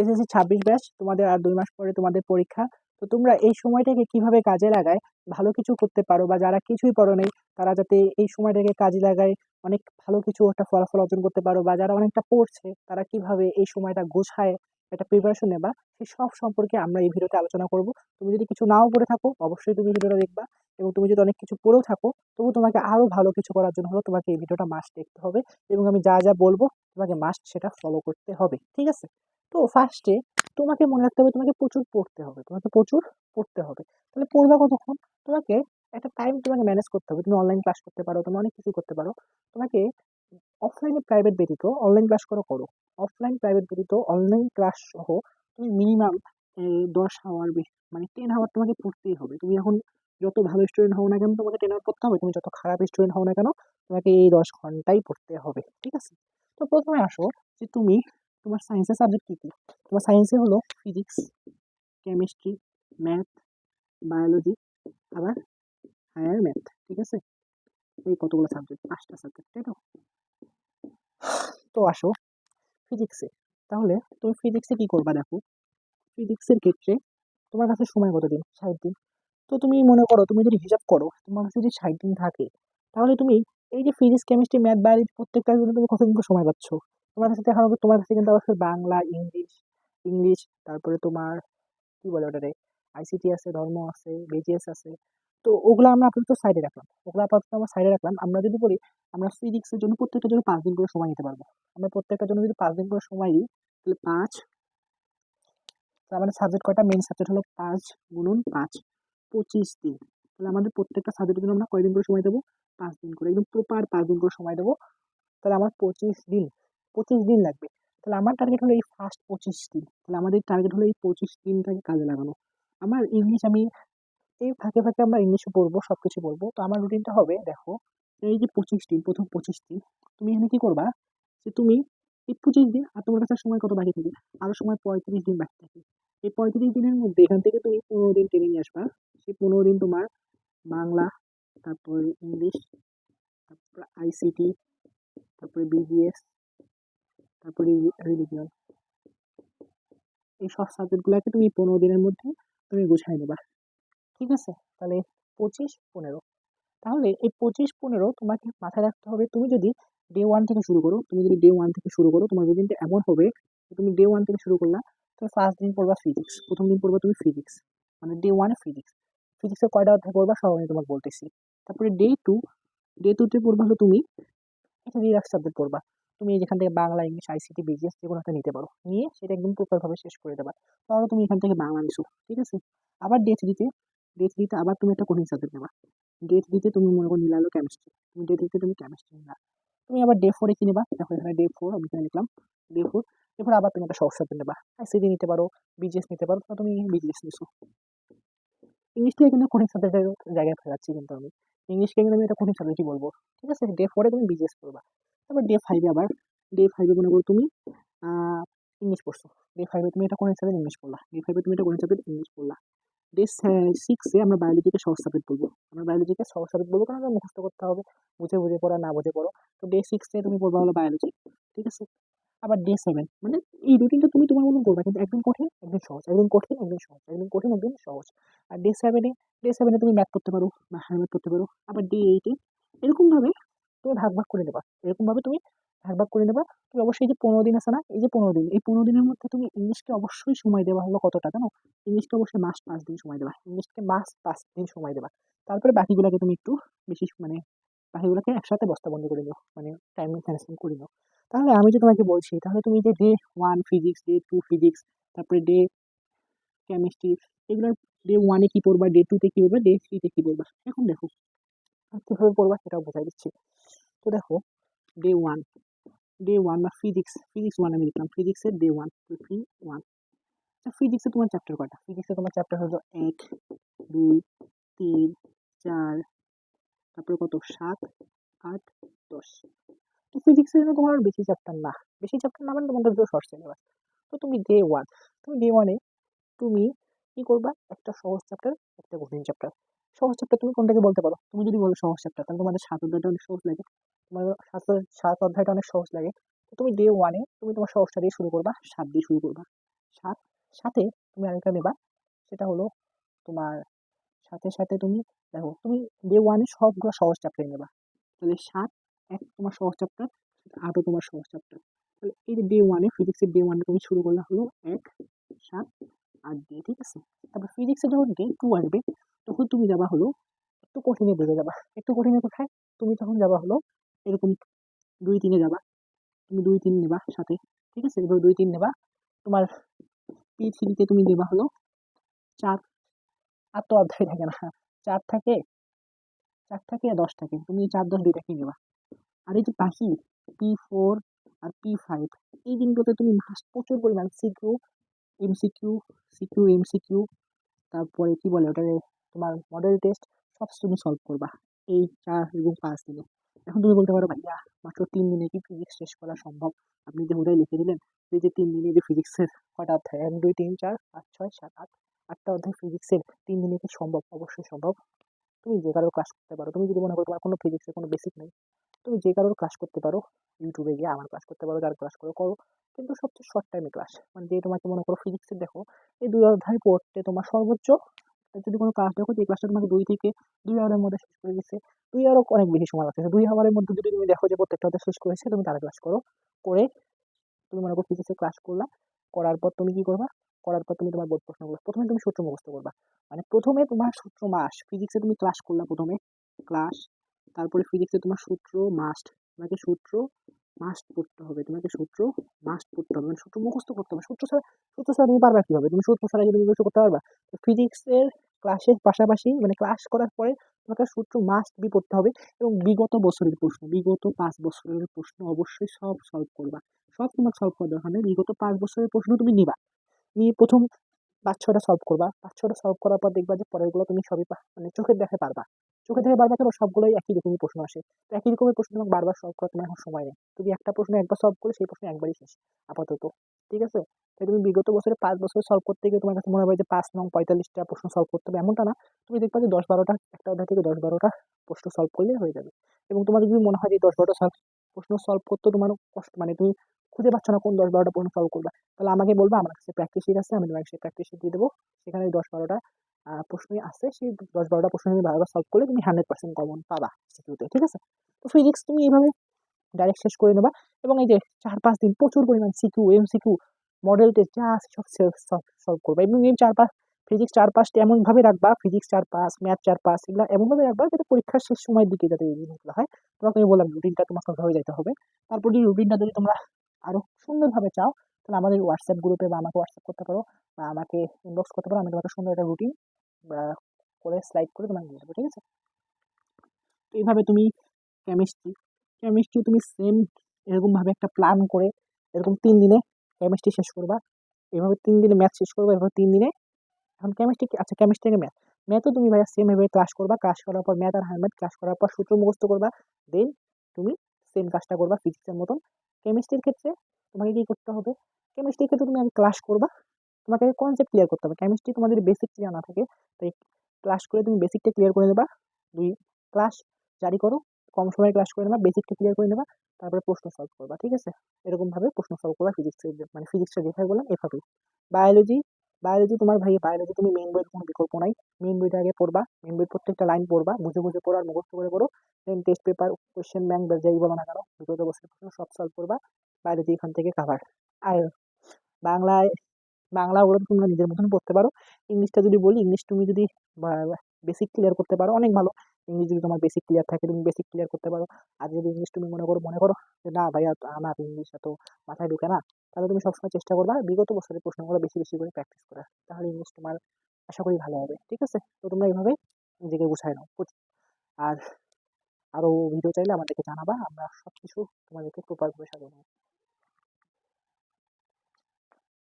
SSC ছাব্বিশ batch, তোমাদের আর দুই মাস পরে তোমাদের পরীক্ষা। তো তোমরা এই সময়টাকে কীভাবে কাজে লাগায়, ভালো কিছু করতে পারো বা যারা কিছুই পড়ো নেই, তারা যাতে এই সময়টাকে কাজে লাগায়, অনেক ভালো কিছু একটা ফলাফল অর্জন করতে পারো বা যারা অনেকটা পড়ছে, তারা কীভাবে এই সময়টা গোছায়, একটা প্রিপারেশন নেবা সেই সব সম্পর্কে আমরা এই ভিডিওতে আলোচনা করব। তুমি যদি কিছু নাও পড়ে থাকো, অবশ্যই তুমি ভিডিওটা দেখবা এবং তুমি যদি অনেক কিছু পড়েও থাকো, তবু তোমাকে আরও ভালো কিছু করার জন্য হলো তোমাকে এই ভিডিওটা মাস্ট দেখতে হবে এবং আমি যা যা বলব, তোমাকে মাস্ট সেটা ফলো করতে হবে। ঠিক আছে? তো ফার্স্টে তোমাকে মনে রাখতে হবে, তোমাকে প্রচুর পড়তে হবে, তোমাকে প্রচুর পড়তে হবে। তাহলে পড়বা কতক্ষণ? তোমাকে একটা টাইম তোমাকে ম্যানেজ করতে হবে। তুমি অনলাইন ক্লাস করতে পারো, তুমি অনেক কিছু করতে পারো। তোমাকে অফলাইনে প্রাইভেট ব্যতীত অনলাইন ক্লাস করো করো। অফলাইন প্রাইভেট ব্যতীত অনলাইন ক্লাস সহ তুমি মিনিমাম দশ আওয়ার মানে টেন আওয়ার তোমাকে পড়তেই হবে। তুমি এখন যত ভালো স্টুডেন্ট হও না কেন, তোমাকে টেন আওয়ার পড়তে হবে। তুমি যত খারাপ স্টুডেন্ট হও না কেন, তোমাকে এই দশ ঘন্টাই পড়তে হবে। ঠিক আছে? তো প্রথমে আসো যে তুমি তোমার সায়েন্সের সাবজেক্ট কী কী? তোমার সায়েন্সে হলো ফিজিক্স কেমিস্ট্রি ম্যাথ বায়োলজি আবার হায়ার ম্যাথ ঠিক আছে? এই কতগুলো সাবজেক্ট পাঁচটা সাবজেক্ট তাই তো? তো আসো ফিজিক্সে তাহলে তুমি ফিজিক্সে কী করবা দেখো? ফিজিক্সের ক্ষেত্রে তোমার কাছে সময় কত দিন? ষাট দিন। তো তুমি মনে করো, তুমি যদি হিসাব করো, তোমার কাছে যদি ষাট দিন থাকে, তাহলে তুমি এই যে ফিজিক্স কেমিস্ট্রি ম্যাথ বায়োলজি প্রত্যেকটার জন্য তুমি কতদিন সময় পাচ্ছ? তোমার কাছে দেখা হবে, তোমার কাছে কিন্তু অবশ্যই বাংলা, ইংলিশ ইংলিশ, তারপরে তোমার, কী বলে ওটারে আইসিটি আছে, ধর্ম আছে বিজিএস আছে, তো ওগুলো আমরা আপাতত সাইডে রাখলাম। ওগুলো আপাতত আমরা সাইডে রাখলাম। আমরা যদি বলি, আমরা ফিজিক্সের জন্য প্রত্যেকটার জন্য পাঁচ দিন করে সময় নিতে পারব। আমরা প্রত্যেকটার জন্য যদি পাঁচ দিন করে সময় দিই, তাহলে পাঁচ তো আমাদের সাবজেক্ট কয়টা? মেন সাবজেক্ট হলো পাঁচ গুণন পাঁচ, পঁচিশ দিন। তাহলে আমাদের প্রত্যেকটা সাবজেক্টের জন্য আমরা কয়দিন করে সময় দেবো? পাঁচ দিন করে। একদম প্রপার পাঁচ দিন করে সময় দেবো। তাহলে আমার পঁচিশ দিন পঁচিশ দিন লাগবে। তাহলে আমার টার্গেট হলো এই ফার্স্ট পঁচিশ দিন। তাহলে আমাদের টার্গেট হলো এই পঁচিশ দিনটাকে কাজে লাগানো। আমার ইংলিশ আমি এই ফাঁকে ফাঁকে আমরা ইংলিশও পড়ব সব কিছু পড়ব। তো আমার রুটিনটা হবে, দেখো, এই যে পঁচিশ দিন, প্রথম পঁচিশ দিন, তুমি এখানে কী করবা? যে তুমি এই পঁচিশ দিন আর তোমার কাছে সময় কত বাকি থাকে? আরও সময় পঁয়ত্রিশ দিন বাকি থাকে। এই পঁয়ত্রিশ দিনের মধ্যে এখান থেকে তুমি পনেরো দিন ট্রেনিং আসবা। সেই পনেরো দিন তোমার বাংলা, তারপরে ইংলিশ তারপরে আইসিটি তারপরে বিবিএস তারপরে রিলিজিয়ন এই সব সাবজেক্টগুলোকে তুমি পনেরো দিনের মধ্যে তুমি গুছাই নেবা। ঠিক আছে? তাহলে পঁচিশ, পনেরো। তাহলে এই পঁচিশ, পনেরো তোমাকে মাথায় রাখতে হবে, তুমি যদি ডে ওয়ান থেকে শুরু করো, তুমি যদি ডে ওয়ান থেকে শুরু করো, তোমার রুটিনটা এমন হবে তুমি ডে ওয়ান থেকে শুরু করলা, তুমি ফার্স্ট দিন পড়বা ফিজিক্স প্রথম দিন পড়বা তুমি ফিজিক্স মানে ডে ওয়ানে ফিজিক্স ফিজিক্সের কয়টা অধ্যায় পড়বা সব আমি তোমাকে বলতেছি। তারপরে ডে টু ডে টুতে পড়বা হলো তুমি একটা রিল্যাক্স সাবজেক্ট পড়বা। তুমি যেখান থেকে বাংলা, ইংলিশ আইসিটি বিজিএস যে কোনো একটা নিতে পারো। নিয়ে সেটা একদম প্রপারভাবে শেষ করে দেবা। তাহলে তুমি এখান থেকে বাংলা নিছো, ঠিক আছে? আবার ডে থ্রিতে ডে থ্রিতে আবার তুমি একটা কঠিন সাবজেক্ট নেবা। ডে থ্রিতে তুমি মনে করো নিলা হলো কেমিস্ট্রি তুমি ডে থ্রিতে তুমি কেমিস্ট্রি নিলা তুমি আবার ডে ফোরে কি নেবা? দেখো এখানে ডে ফোর আমি এখানে লিখলাম ডে ফোর ডে ফোর আবার তুমি একটা সহজ সাবজেক্ট নেবা। আইসিটি নিতে পারো বিজিএস নিতে পারো তুমি বিজিএস নিছো। ইংলিশটা কিন্তু কঠিন সাবজেক্টের জায়গায় ফেরাচ্ছি কিন্তু আমি। ইংলিশকে কিন্তু আমি এটা কঠিন সাবজেক্টই বলব, ঠিক আছে? ডে ফোরে তুমি বিজিএস করবা। তারপর ডে ফাইভে আবার ডে ফাইভে মনে করো তুমি ইংলিশ পড়ছো। ডে ফাইভে তুমি এটা কোন সাবজেক্ট ইংলিশ পড়লা? ডে ফাইভে তুমি এটা কোন সাবজেক্ট ইংলিশ পড়লা? ডে সিক্সে আমরা বায়োলজিকে সহজ সাবজেক্ট বলব। আমরা বায়োলজিকে সহজ সাবজেক্ট বলব কারণ মুখস্থ করতে হবে। বুঝে বুঝে পড়া, না বুঝে পড়ো। তো ডে সিক্সে তুমি পড়বা হলো বায়োলজি ঠিক আছে? আবার ডে সেভেন মানে এই রুটিনটা তুমি তোমার মতন করবা, কিন্তু একদিন কঠিন, একদিন সহজ। একদিন কঠিন, একদিন সহজ। একদিন কঠিন, একদিন সহজ। আর ডে সেভেনে ডে সেভেনে তুমি ম্যাথ করতে পারো, বা হায়ার ম্যাথ করতে পারো। আবার ডে এইটে এরকমভাবে তুমি ভাগ ভাগ করে নেবা। এরকমভাবে তুমি ভাগ ভাগ করে নেবা। তুমি অবশ্যই যে পনেরো দিন আছে না, এই যে পনেরো দিন, এই পনেরো দিনের মধ্যে তুমি ইংলিশকে অবশ্যই সময় দেওয়া হলো কতটা জানো? ইংলিশকে অবশ্যই মাস পাঁচ দিন সময় দেবা ইংলিশকে মাস পাঁচ দিন সময় দেবা তারপরে বাকিগুলোকে তুমি একটু বেশি মানে বাকিগুলোকে একসাথে বস্তাবন্দি করে নিও। মানে টাইম ম্যানেজমেন্ট করে নিও। তাহলে আমি যে তোমাকে বলছি, তাহলে তুমি যে day one physics day two physics তারপরে ডে কেমিস্ট্রি এগুলোর ডে ওয়ানে কী পড়বা ডে টুতে কী পড়বা ডে থ্রিতে কী পড়বা? এখন দেখো। কীভাবে পড়বা সেটাও বোঝাই দিচ্ছি। তো দেখো ডে ওয়ান ডে ওয়ান বা ফিজিক্স ফিজিক্স ওয়ান আমি লিখলাম ফিজিক্সের ডে ওয়ান ফি ওয়ান ফিজিক্সে তোমার চ্যাপ্টার কয়টা? ফিজিক্সে তোমার চ্যাপ্টার হলো এক, দুই, তিন, চার, তারপরে কত? সাত, আট, দশ। তো ফিজিক্সের জন্য তোমার বেশি চ্যাপ্টার না। বেশি চ্যাপ্টার না মানে তোমাদের তো শর্ট সিলেবাস তো তুমি ডে ওয়ান তুমি ডে ওয়ানে তুমি কী করবা? একটা সহজ চ্যাপ্টার একটা কঠিন চ্যাপ্টার সহজ চ্যাপ্টার তুমি কোনটাকে বলতে পারো? তুমি যদি বলো সহজ চ্যাপ্টার তাহলে তোমাদের সাত অধ্যায়টা অনেক সহজ লাগে। তোমার সাত সাত অধ্যায়টা অনেক সহজ লাগে। তো তুমি ডে ওয়ানে তুমি তোমার সহজটা দিয়ে শুরু করবা, সাত দিয়ে শুরু করবা। সাত, সাথে তুমি আরেকটা নেবা, সেটা হলো তোমার সাথে সাথে তুমি দেখো, তুমি ডে ওয়ানে সবগুলো সহজ চ্যাপ্টার নেবা। তাহলে সাত, এক তোমার সহজ চ্যাপ্টার আটও তোমার সহজ চ্যাপ্টার তাহলে এই যে ডে ওয়ানে ফিজিক্সের ডে ওয়ানে তুমি শুরু করলে হলো এক, সাত, আট দিয়ে, ঠিক আছে? তারপর ফিজিক্সের যখন ডে টু আসবে, তখন তুমি যাবা হলো, একটু কঠিনের দিকে যাবা। একটু কঠিনে কোথায়? তুমি তখন যাবা হলো এরকম দুই তিনে যাবা। তুমি দুই তিন নেবা সাথে, ঠিক আছে? এবার দুই তিন নেবা। তোমার পি থ্রিতে তুমি নেবা হলো চার, আর তো অধ্যায় থাকে না চার থাকে চার থাকে আর দশ থাকে। তুমি চার, দশ দুইটাকেই নেবা। আর এই যে বাকি, পি ফোর আর পি ফাইভ, এই দিনগুলোতে তুমি মাস্ট প্রচুর পরিমাণ সিকিউ এমসিকিউ সিকিউ এমসিকিউ তারপরে কি বলে ওটাকে? তোমার মডেল টেস্ট সব তুমি সলভ করবা। এই চার এবং পাঁচ দিনে। এখন তুমি বলতে পারো ভাইয়া মাত্র তিন দিনে কি ফিজিক্স শেষ করা সম্ভব? আপনি যে হুদায় লিখে দিলেন, এই যে তিন দিনে যে ফিজিক্সের কটা অধ্যায় এক, দুই, তিন, চার, পাঁচ, ছয়, সাত, আট, আটটা অধ্যায় ফিজিক্সের তিন দিনে কি সম্ভব? অবশ্যই সম্ভব। তুমি যে কারোর ক্লাস করতে পারো, তুমি যদি মনে করো তোমার কোনো ফিজিক্সের কোনো বেসিক নেই, তুমি যে কারোর ক্লাস করতে পারো ইউটিউবে গিয়ে আমার ক্লাস করতে পারো, যার ক্লাস করো করো, কিন্তু সবচেয়ে শর্ট টাইমে ক্লাস মানে যে তোমাকে মনে করো ফিজিক্সের দেখো, এই দুই অধ্যায় পড়তে তোমার সর্বোচ্চ যদি কোনো ক্লাস দেখো যে ক্লাসটা তোমাকে দুই থেকে দুই আওয়ারের মধ্যে শেষ করে দিচ্ছে দুই আরও অনেক বেশি সময় লাগছে। দুই আওয়ারের মধ্যে যদি তুমি দেখো যে প্রত্যেকটা অধ্যায় শেষ করেছে, তুমি তারা ক্লাস করো। করে তুমি মনে করো ফিজিক্সের ক্লাস করলা। করার পর তুমি কি করবা? করার পর তুমি তোমার বোর্ড প্রশ্নগুলো, প্রথমে তুমি সূত্র মুখস্থ করবা। মানে প্রথমে তোমার সূত্র মাস ফিজিক্সে তুমি ক্লাস করলা প্রথমে ক্লাস তারপরে ফিজিক্সে তোমার সূত্র মাস্ট তোমাকে সূত্র মাস্ট পড়তে হবে। তোমাকে সূত্র মাস্ট পড়তে হবে। মানে সূত্র মুখস্থ করতে হবে। সূত্র ছাড়া সূত্র ছাড়া তুমি পারবা কীভাবে? তুমি সূত্র ছাড়া তুমি মুখস্থ করতে পারবা? তো ফিজিক্সের ক্লাসের পাশাপাশি মানে ক্লাস করার পরে তোমাকে সূত্র মাস্ট বি পড়তে হবে এবং বিগত বছরের প্রশ্ন, বিগত পাঁচ বছরের প্রশ্ন অবশ্যই সব সলভ করবা। সব তোমাকে সলভ করা দরকার নেই। বিগত পাঁচ বছরের প্রশ্ন তুমি নিবা। নিয়ে প্রথম পাঁচ ছটা সলভ করবা। পাঁচ ছটা সলভ করার পর দেখবা যে পরেরগুলো তুমি সবই মানে চোখের দেখে পারবা। চোখে দেখে বারবার কেন সবগুলোই একই রকমের প্রশ্ন আসে। তো একই রকমের প্রশ্ন তোমাকে বারবার সলভ করার তোমার এখন সময় নেই। তুমি একটা প্রশ্ন একবার সলভ করে সেই প্রশ্ন একবারই শেষ, আপাতত। ঠিক আছে? তাই তুমি বিগত বছরে পাঁচ বছর সলভ করতে গিয়ে তোমার কাছে মনে হবে যে পাঁচ নং পঁয়তাল্লিশটা প্রশ্ন সলভ করতে হবে এমনটা না। তুমি দেখবা যে দশ বারোটা, একটা অধ্যায় থেকে দশ বারোটা প্রশ্ন সলভ করলে হয়ে যাবে। এবং তোমার যদি মনে হয় যে দশ বারোটা সলভ, প্রশ্ন সলভ করতে তোমার কষ্ট মানে তুমি খুঁজে পাচ্ছ না কোন দশ বারোটা প্রশ্ন সলভ করবা, তাহলে আমাকে বলবা, আমার কাছে প্র্যাকটিস আছে, আমি তোমাকে সেই প্র্যাকটিস দিয়ে দেবো। সেখানে দশ বারোটা প্রশ্নই আছে, সেই দশ বারোটা প্রশ্ন তুমি ভালোভাবে সলভ করলে তুমি হান্ড্রেড পার্সেন্ট কমন পাবা সিকিউতে ঠিক আছে? তো ফিজিক্স তুমি এইভাবে ডাইরেক্ট শেষ করে নেবা এবং এই যে চার পাঁচ দিন প্রচুর পরিমাণ CQ M CQ model test যা আছে সব সলভ করবা এবং এই চার পাঁচ ফিজিক্স চার পাঁচটা এমনভাবে রাখবা ফিজিক্স চার পাঁচ ম্যাথ চার পাঁচ এগুলো এমনভাবে রাখবা যাতে পরীক্ষার শেষ সময়ের দিকে যাতে এই জিনিসগুলো হয়। তোমাকে আমি বললাম রুটিনটা তোমাকে হয়ে যেতে হবে। তারপর যদি রুটিনটা যদি তোমরা আরও সুন্দরভাবে চাও, তাহলে আমাদের হোয়াটসঅ্যাপ গ্রুপে বা আমাকে হোয়াটসঅ্যাপ করতে পারো বা আমাকে ইনবক্স করতে পারো, আমি তোমাকে সুন্দর একটা রুটিন করে স্লাইড করে তোমাকে দিয়ে দেবো, ঠিক আছে? তো এইভাবে তুমি কেমিস্ট্রি কেমিস্ট্রি তুমি সেম এরকমভাবে একটা প্ল্যান করে এরকম তিন দিনে কেমিস্ট্রি শেষ করবা। এভাবে তিন দিনে ম্যাথ শেষ করবা, এভাবে তিন দিনে। এখন কেমিস্ট্রি আচ্ছা কেমিস্ট্রি থেকে ম্যাথ ম্যাথও তুমি ভাইয়া সেম এভাবে ক্লাস করবা ক্লাস করার পর ম্যাথ আর হ্যান্ডম্যাথ ক্লাস করার পর সূত্র মুখস্থ করবা দেন তুমি সেম কাজটা করবা ফিজিক্সের মতন। কেমিস্ট্রির ক্ষেত্রে তোমাকে কী করতে হবে কেমিস্ট্রির ক্ষেত্রে তুমি আগে ক্লাস করবা তোমাকে কনসেপ্ট ক্লিয়ার করতে হবে। কেমিস্ট্রি তোমাদের বেসিক ক্লিয়ার না থাকে, তাই ক্লাস করে তুমি বেসিকটা ক্লিয়ার করে নেবা। দুই ক্লাস জারি করো, কম সময়ে ক্লাস করে নেবা বেসিকটা ক্লিয়ার করে নেবা, তারপরে প্রশ্ন সলভ করবা, ঠিক আছে? এরকমভাবে প্রশ্ন সলভ করবা ফিজিক্সের মানে ফিজিক্সটা যেভাবে বললাম, এভাবেই। বায়োলজি বায়োলজি তোমার ভাই বায়োলজি তুমি মেন বইয়ের কোনো বিকল্প নাই। মেন বইটা আগে পড়বা মেন বইয়ের প্রত্যেকটা লাইন পড়বা, বুঝে বুঝে পড়ো আর মুখস্থ করে পড়ো। Then test paper question bank যাই বলো না কেন বিগত বছরের প্রশ্ন সব সলভ করবা। বায়োলজি এখান থেকে কাভার আর বাংলায় বাংলা ওগুলো তোমরা নিজের মতন পড়তে পারো। ইংলিশটা যদি বলি ইংলিশ তুমি যদি বেসিক ক্লিয়ার করতে পারো, অনেক ভালো। ইংলিশ যদি তোমার বেসিক ক্লিয়ার থাকে, তুমি বেসিক ক্লিয়ার করতে পারো। আর যদি ইংলিশ তুমি মনে করো মনে করো যে, না ভাইয়া আমার ইংলিশ এত মাথায় ঢুকে না, তাহলে তুমি সবসময় চেষ্টা করবা বিগত বছরের প্রশ্নগুলো বেশি বেশি করে প্র্যাকটিস করার। তাহলে ইংলিশ তোমার আশা করি ভালো হবে, ঠিক আছে? তো তোমরা এইভাবে নিজেকে গুছায় নাও। আর আরও ভিডিও চাইলে আমাদেরকে জানাবা, আমরা সব কিছু তোমাদেরকে প্রপারভাবে সাজাবো।